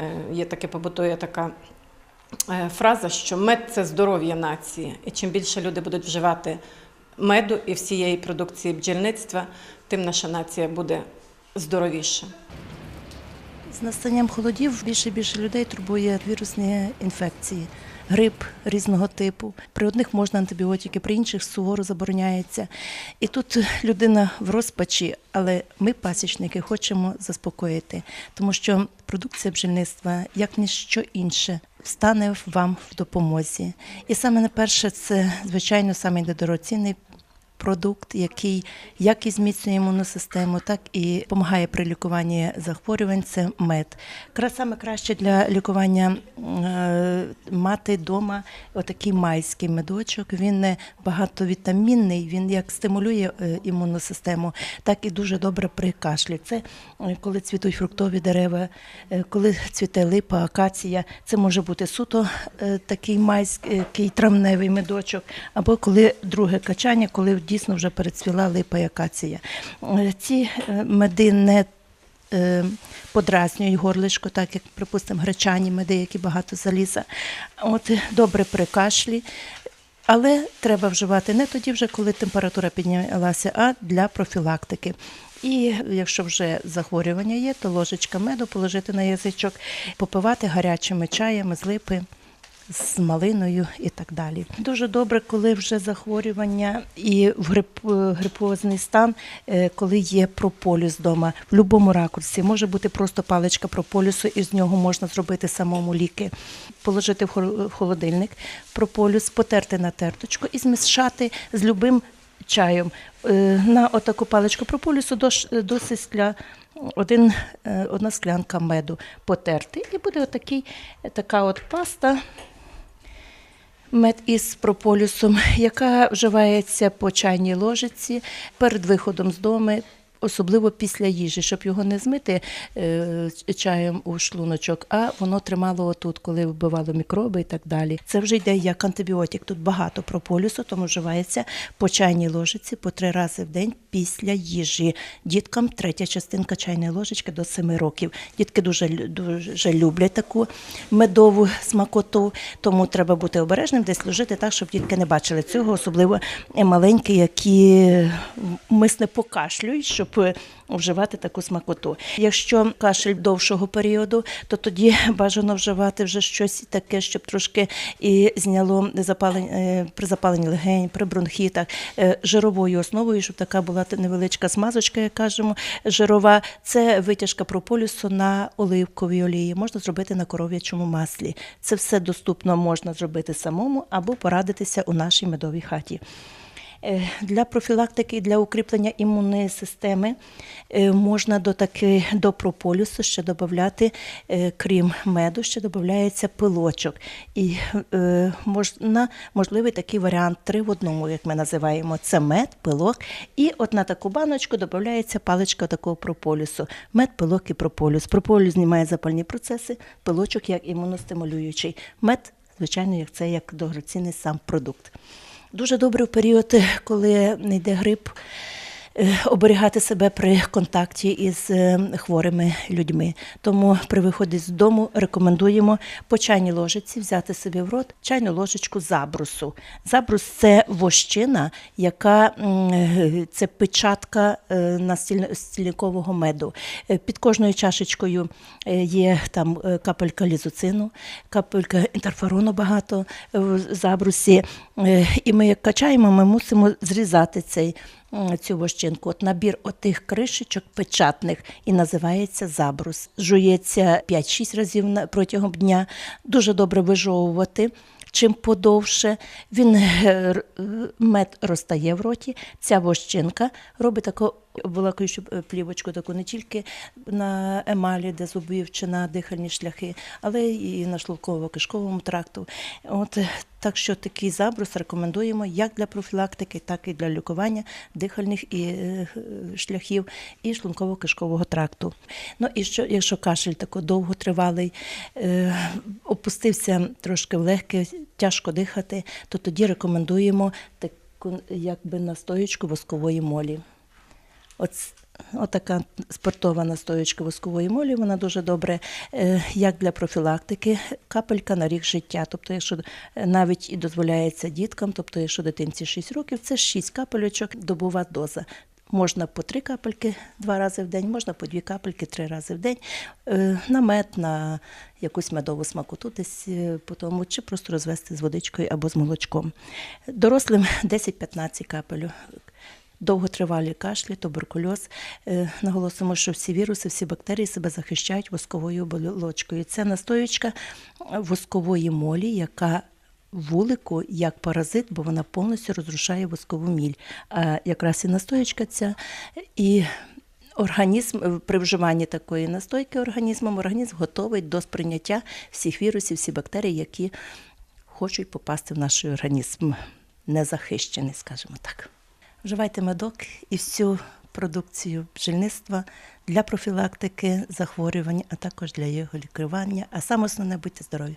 Е, Є таке побутує така е, фраза, що мед це здоров'я нації. І чим більше люди будуть вживати меду і всієї продукції бджільництва, тим наша нація буде здоровіша. З настанням холодів більше і більше людей турбує вірусні інфекції, грип різного типу. При одних можна антибіотики, при інших суворо забороняється. І тут людина в розпачі, але ми, пасічники, хочемо заспокоїти, тому що продукція бджільництва, як ніщо інше, стане вам в допомозі. І саме на перше, це звичайно саме недорогоцінний продукт, який як і зміцнює імунну систему, так і допомагає при лікуванні захворювань. Це мед. Саме краще для лікування е, мати вдома отакий майський медочок. Він не багатовітамінний, він як стимулює е, імунну систему, так і дуже добре при кашлі. Це е, коли цвітуть фруктові дерева, коли цвіте липа, акація. Це може бути суто такий майський травневий медочок, або коли друге качання, коли дійсно вже перецвіла липа і акація. Е, Ці е, меди не е, подразнюють горлишко, так як, припустимо, гречані меди, які багато заліза. От добре при кашлі. Але треба вживати не тоді, вже коли температура піднялася, а для профілактики. І якщо вже захворювання є, то ложечка меду положити на язичок, попивати гарячими чаями з липи, з малиною і так далі. Дуже добре, коли вже захворювання і в грип, грипозний стан, е, коли є прополіс вдома в будь-якому ракурсі. Може бути просто паличка прополісу, і з нього можна зробити самому ліки, положити в хол- в холодильник прополіс, потерти на терточку і змішати з любим чаєм. Е, На отаку паличку прополісу досить скля. Один, е, одна склянка меду потерти, і буде отакий, така от паста мед із прополюсом, яка вживається по чайній ложиці перед виходом з дому. Особливо після їжі, щоб його не змити е, чаєм у шлуночок, а воно тримало отут, коли вбивало мікроби і так далі. Це вже йде як антибіотик. Тут багато прополісу, тому вживається по чайній ложиці по три рази в день після їжі. Діткам третя частинка чайної ложечки до 7 років. Дітки дуже, дуже люблять таку медову смакоту, тому треба бути обережним, десь служити так, щоб дітки не бачили цього, особливо маленькі, які мисне покашлюють, щоб е, вживати таку смакоту. Якщо кашель довшого періоду, то тоді бажано вживати вже щось таке, щоб трошки і зняло запалення е, при запаленні легень, при бронхітах, е, жировою основою, щоб така була невеличка смазочка, як кажемо, жирова. Це витяжка прополісу на оливковій олії. Можна зробити на коров'ячому маслі. Це все доступно можна зробити самому або порадитися у нашій медовій хаті. Е, Для профілактики і для укріплення імунної системи е, можна до таки до прополісу ще додати, е, крім меду, ще додається пилочок. І можна, можливий такий варіант три в одному, як ми називаємо. Це мед, пилок. І от на таку баночку додається паличка такого прополісу. Мед, пилок і прополіс. Прополіс знімає запальні процеси, пилочок як імуностимулюючий. Мед, звичайно, як це як дорогоцінний сам продукт. Дуже добре в період, коли не йде грип, оберігати себе при контакті із е, хворими людьми. Тому при виході з дому рекомендуємо по чайній ложиці взяти собі в рот чайну ложечку забрусу. Забрус це вощина, яка е, це печатка е, на стільникового меду. Е, Під кожною чашечкою е, є там е, капелька лізоцину, капелька інтерферону багато е, в забрусі. Е, І ми як качаємо, ми мусимо зрізати цей. Цю вощинку, от набір отих кришечок печатних і називається забрус. Жується 5-6 разів протягом дня. Дуже добре вижовувати. Чим подовше він е, е, мед розтає в роті, ця вощинка робить таку обволакуючу е, плівочку, таку не тільки на емалі, де зубів чи на дихальні шляхи, але і на шлунково-кишковому тракту. От е, так що такий забрус рекомендуємо як для профілактики, так і для лікування дихальних і е, шляхів і шлунково-кишкового тракту. Ну і що, якщо кашель тако довготривалий, опустився трошки в легке, тяжко дихати, то тоді рекомендуємо таку якби настоючку воскової молі. От Отака спиртова настоячка воскової молі, вона дуже добре, е, як для профілактики, капелька на рік життя. Тобто, якщо е, навіть і дозволяється діткам, тобто, якщо дитинці 6 років, це 6 капельочок, добова доза. Можна по три капельки два рази в день, можна по дві капельки три рази в день. Е, На мед, на якусь медову смакоту десь по тому, чи просто розвести з водичкою або з молочком. Дорослим 10-15 капель. Довготривалі кашлі, туберкульоз. Е, Наголосимо, що всі віруси, всі бактерії себе захищають восковою оболочкою. Це настоючка воскової молі, яка вулику як паразит, бо вона повністю розрушає воскову міль. А якраз і настоячка ця і організм е, при вживанні такої настойки організмом, організм готовий до сприйняття всіх вірусів, всіх бактерій, які хочуть попасти в наш організм. Незахищений, скажімо так. Вживайте медок і всю продукцію бджільництва для профілактики захворювань, а також для його лікування. А саме основне будьте здорові.